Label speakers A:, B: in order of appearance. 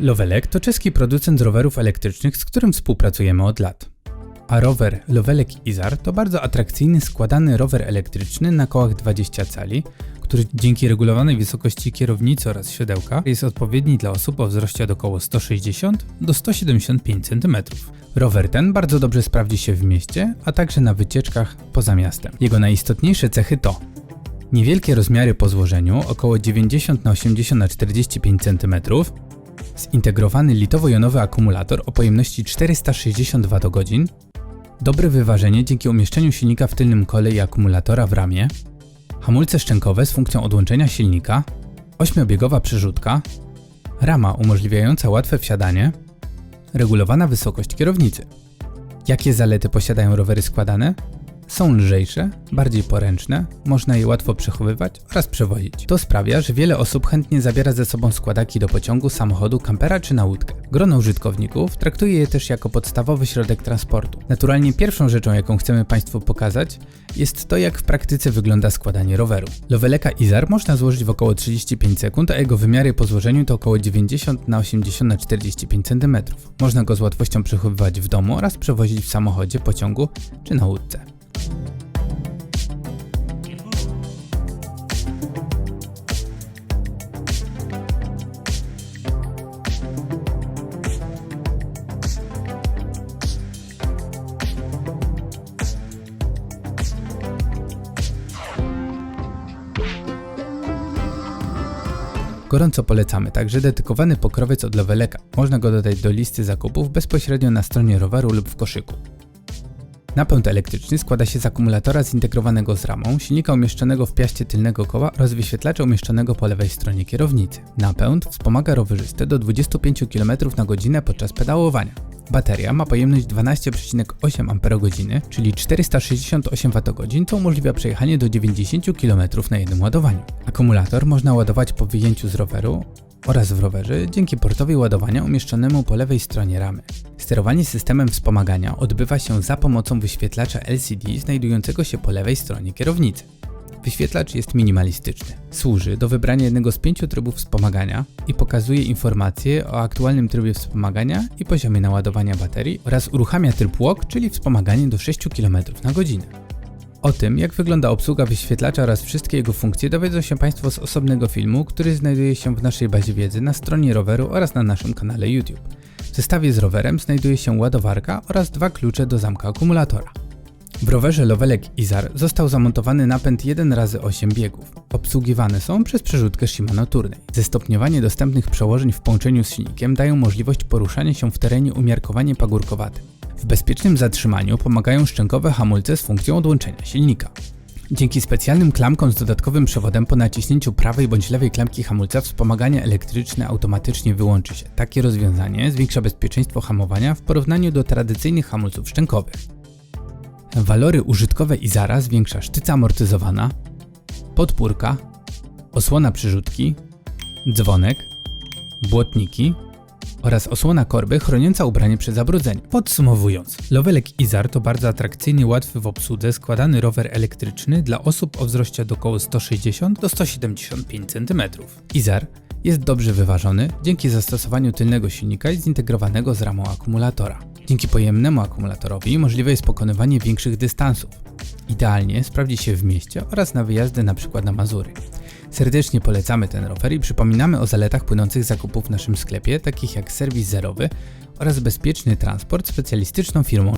A: Lowelek to czeski producent rowerów elektrycznych, z którym współpracujemy od lat. A rower Lowelek Izar to bardzo atrakcyjny składany rower elektryczny na kołach 20 cali, który dzięki regulowanej wysokości kierownicy oraz siodełka jest odpowiedni dla osób o wzroście od około 160 do 175 cm. Rower ten bardzo dobrze sprawdzi się w mieście, a także na wycieczkach poza miastem. Jego najistotniejsze cechy to niewielkie rozmiary po złożeniu, około 90 na 80 na 45 cm, zintegrowany litowo-jonowy akumulator o pojemności 460 Wh, dobre wyważenie dzięki umieszczeniu silnika w tylnym kole i akumulatora w ramie, hamulce szczękowe z funkcją odłączenia silnika, ośmiobiegowa przerzutka, rama umożliwiająca łatwe wsiadanie, regulowana wysokość kierownicy. Jakie zalety posiadają rowery składane? Są lżejsze, bardziej poręczne, można je łatwo przechowywać oraz przewozić. To sprawia, że wiele osób chętnie zabiera ze sobą składaki do pociągu, samochodu, kampera czy na łódkę. Grono użytkowników traktuje je też jako podstawowy środek transportu. Naturalnie pierwszą rzeczą, jaką chcemy Państwu pokazać, jest to, jak w praktyce wygląda składanie roweru. Loveleka Izar można złożyć w około 35 sekund, a jego wymiary po złożeniu to około 90 na 80 na 45 cm. Można go z łatwością przechowywać w domu oraz przewozić w samochodzie, pociągu czy na łódce. Gorąco polecamy także dedykowany pokrowiec od Loveleka. Można go dodać do listy zakupów bezpośrednio na stronie roweru lub w koszyku. Napęd elektryczny składa się z akumulatora zintegrowanego z ramą, silnika umieszczonego w piaście tylnego koła oraz wyświetlacza umieszczonego po lewej stronie kierownicy. Napęd wspomaga rowerzystę do 25 km na godzinę podczas pedałowania. Bateria ma pojemność 12,8 Ah, czyli 468 Wh, co umożliwia przejechanie do 90 km na jednym ładowaniu. Akumulator można ładować po wyjęciu z roweru oraz w rowerze dzięki portowi ładowania umieszczonemu po lewej stronie ramy. Sterowanie systemem wspomagania odbywa się za pomocą wyświetlacza LCD znajdującego się po lewej stronie kierownicy. Wyświetlacz jest minimalistyczny. Służy do wybrania jednego z pięciu trybów wspomagania i pokazuje informacje o aktualnym trybie wspomagania i poziomie naładowania baterii oraz uruchamia tryb walk, czyli wspomaganie do 6 km na godzinę. O tym, jak wygląda obsługa wyświetlacza oraz wszystkie jego funkcje dowiedzą się Państwo z osobnego filmu, który znajduje się w naszej bazie wiedzy na stronie roweru oraz na naszym kanale YouTube. W zestawie z rowerem znajduje się ładowarka oraz dwa klucze do zamka akumulatora. W rowerze Lovelek Izar został zamontowany napęd 1x8 biegów. Obsługiwane są przez przerzutkę Shimano Turnej. Zestopniowanie dostępnych przełożeń w połączeniu z silnikiem dają możliwość poruszania się w terenie umiarkowanie pagórkowatym. W bezpiecznym zatrzymaniu pomagają szczękowe hamulce z funkcją odłączenia silnika. Dzięki specjalnym klamkom z dodatkowym przewodem po naciśnięciu prawej bądź lewej klamki hamulca wspomaganie elektryczne automatycznie wyłączy się. Takie rozwiązanie zwiększa bezpieczeństwo hamowania w porównaniu do tradycyjnych hamulców szczękowych. Walory użytkowe Izara zwiększa sztyca amortyzowana, podpórka, osłona przyrzutki, dzwonek, błotniki oraz osłona korby chroniąca ubranie przed zabrudzeniem. Podsumowując, Lovelek Izar to bardzo atrakcyjny, łatwy w obsłudze, składany rower elektryczny dla osób o wzroście od około 160 do 175 cm. Izar jest dobrze wyważony dzięki zastosowaniu tylnego silnika i zintegrowanego z ramą akumulatora. Dzięki pojemnemu akumulatorowi możliwe jest pokonywanie większych dystansów. Idealnie sprawdzi się w mieście oraz na wyjazdy np. na Mazury. Serdecznie polecamy ten rower i przypominamy o zaletach płynących z zakupów w naszym sklepie, takich jak serwis zerowy oraz bezpieczny transport specjalistyczną firmą.